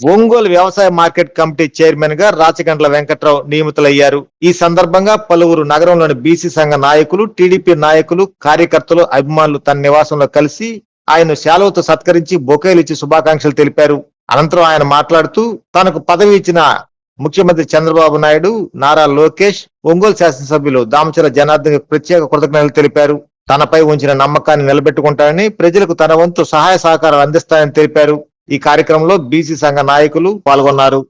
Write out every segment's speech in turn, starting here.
ఒంగోలు వ్యవసాయ market committee చైర్మన్గా రాచగండ్ల వెంకట్రావు నియమితులయ్యారు. ఈ సందర్భంగా పలువురు నగరంలోని బీసీ సంఘ నాయకులు టీడీపీ నాయకులు కార్యకర్తలు అభిమానులు తన నివాసంలో కలిసి ఆయన శాలువతో సత్కరించి బొకేలు ఇచ్చి శుభాకాంక్షలు తెలిపారు. అనంతరం ఆయన మాట్లాడుతూ తనకు పదవి ఇచ్చిన ముఖ్యమంత్రి చంద్రబాబు నాయుడు నారా లోకేష్ ఒంగోలు శాసనసభ్యులు దామచర జనార్దన్ ప్రత్యేక కృతజ్ఞతలు తెలిపారు. తనపై ఉంచిన నమ్మకాన్ని నిలబెట్టుకుంటారని ప్రజలకు తన వంతు సహాయ సహకారాలు అందిస్తాయని తెలిపారు. ఈ కార్యక్రమంలో బీసీ సంఘ నాయకులు పాల్గొన్నారు.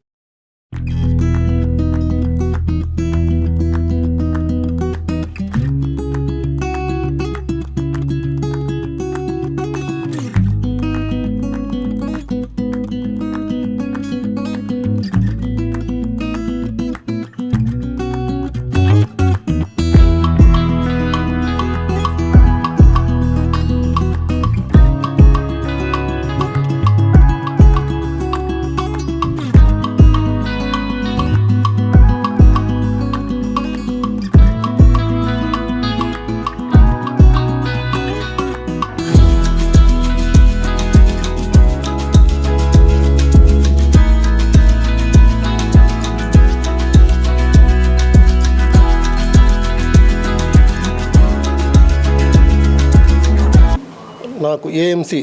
నాకు ఏఎంసీ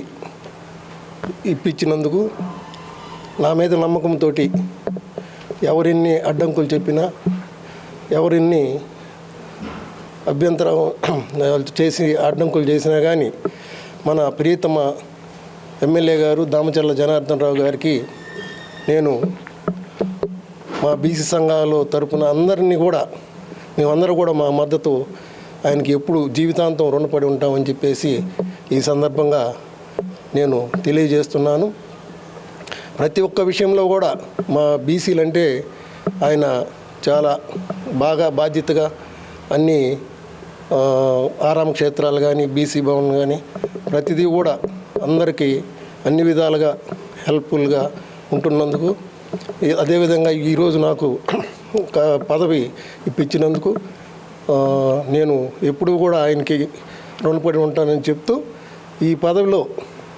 ఇప్పించినందుకు నా మీద నమ్మకంతో ఎవరిన్ని అడ్డంకులు చెప్పినా ఎవరిన్ని అభ్యంతరం చేసి అడ్డంకులు చేసినా కానీ మన ప్రియతమ ఎమ్మెల్యే గారు దామచర్ల జనార్దన్ రావు గారికి నేను మా బీసీ సంఘాల తరపున అందరినీ కూడా మేమందరూ కూడా మా మద్దతు ఆయనకి ఎప్పుడు జీవితాంతం రుణపడి ఉంటామని చెప్పేసి ఈ సందర్భంగా నేను తెలియజేస్తున్నాను. ప్రతి ఒక్క విషయంలో కూడా మా బీసీలు అంటే ఆయన చాలా బాగా బాధ్యతగా అన్ని ఆరామ క్షేత్రాలు కానీ బీసీ భవన్ కానీ ప్రతిదీ కూడా అందరికీ అన్ని విధాలుగా హెల్ప్ఫుల్గా ఉంటున్నందుకు అదేవిధంగా ఈరోజు నాకు ఒక పదవి ఇప్పించినందుకు నేను ఎప్పుడూ కూడా ఆయనకి రుణపడి ఉంటానని చెప్తూ ఈ పదవిలో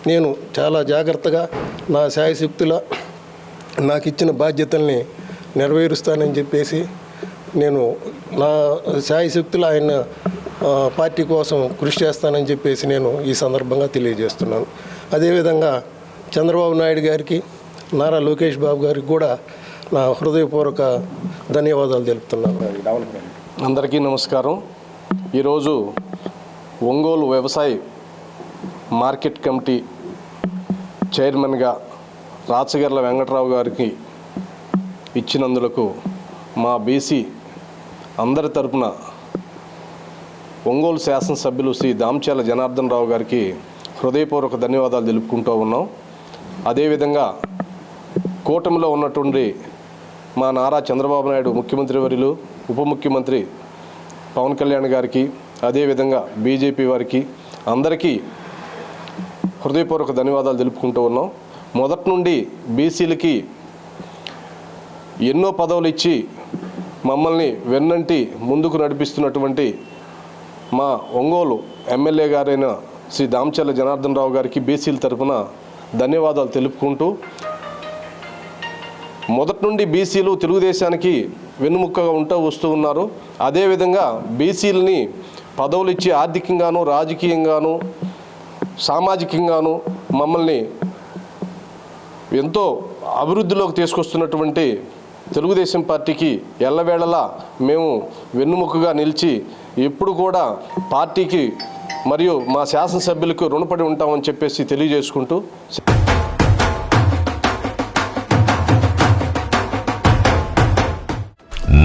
నేను చాలా జాగ్రత్తగా నా శాయశక్తుల నాకు ఇచ్చిన బాధ్యతల్ని నెరవేరుస్తానని చెప్పేసి నేను నా శాయశక్తులు ఆయన పార్టీ కోసం కృషి చేస్తానని చెప్పేసి నేను ఈ సందర్భంగా తెలియజేస్తున్నాను. అదేవిధంగా చంద్రబాబు నాయుడు గారికి నారా లోకేష్ బాబు గారికి కూడా నా హృదయపూర్వక ధన్యవాదాలు తెలుపుతున్నాను. అందరికీ నమస్కారం. ఈరోజు ఒంగోలు వ్యవసాయ మార్కెట్ కమిటీ చైర్మన్గా రాచగర్ల వెంకట్రావు గారికి ఇచ్చినందులకు మా బీసీ అందరి తరపున ఒంగోలు శాసనసభ్యులు శ్రీ దామచేల జనార్దన్ రావు గారికి హృదయపూర్వక ధన్యవాదాలు తెలుపుకుంటూ ఉన్నాం. అదేవిధంగా కూటమిలో ఉన్నటువంటి మా నారా చంద్రబాబు నాయుడు ముఖ్యమంత్రి వర్యులు ఉప ముఖ్యమంత్రి పవన్ కళ్యాణ్ గారికి అదేవిధంగా బీజేపీ వారికి అందరికీ హృదయపూర్వక ధన్యవాదాలు తెలుపుకుంటూ ఉన్నాం. మొదటి నుండి బీసీలకి ఎన్నో పదవులు ఇచ్చి మమ్మల్ని వెన్నంటి ముందుకు నడిపిస్తున్నటువంటి మా ఒంగోలు ఎమ్మెల్యే గారైన శ్రీ దామచర్ల జనార్దన్ రావు గారికి బీసీల తరపున ధన్యవాదాలు తెలుపుకుంటూ మొదటి నుండి బీసీలు తెలుగుదేశానికి వెన్నుముక్కగా ఉంటూ వస్తూ ఉన్నారు. అదేవిధంగా బీసీలని పదవులు ఇచ్చి ఆర్థికంగాను రాజకీయంగాను సామాజికంగాను మమ్మల్ని ఎంతో అభివృద్ధిలోకి తీసుకొస్తున్నటువంటి తెలుగుదేశం పార్టీకి ఎల్లవేళలా మేము వెన్నుముకగా నిలిచి ఎప్పుడు కూడా పార్టీకి మరియు మా శాసనసభ్యులకు రుణపడి ఉంటామని చెప్పేసి తెలియజేసుకుంటూ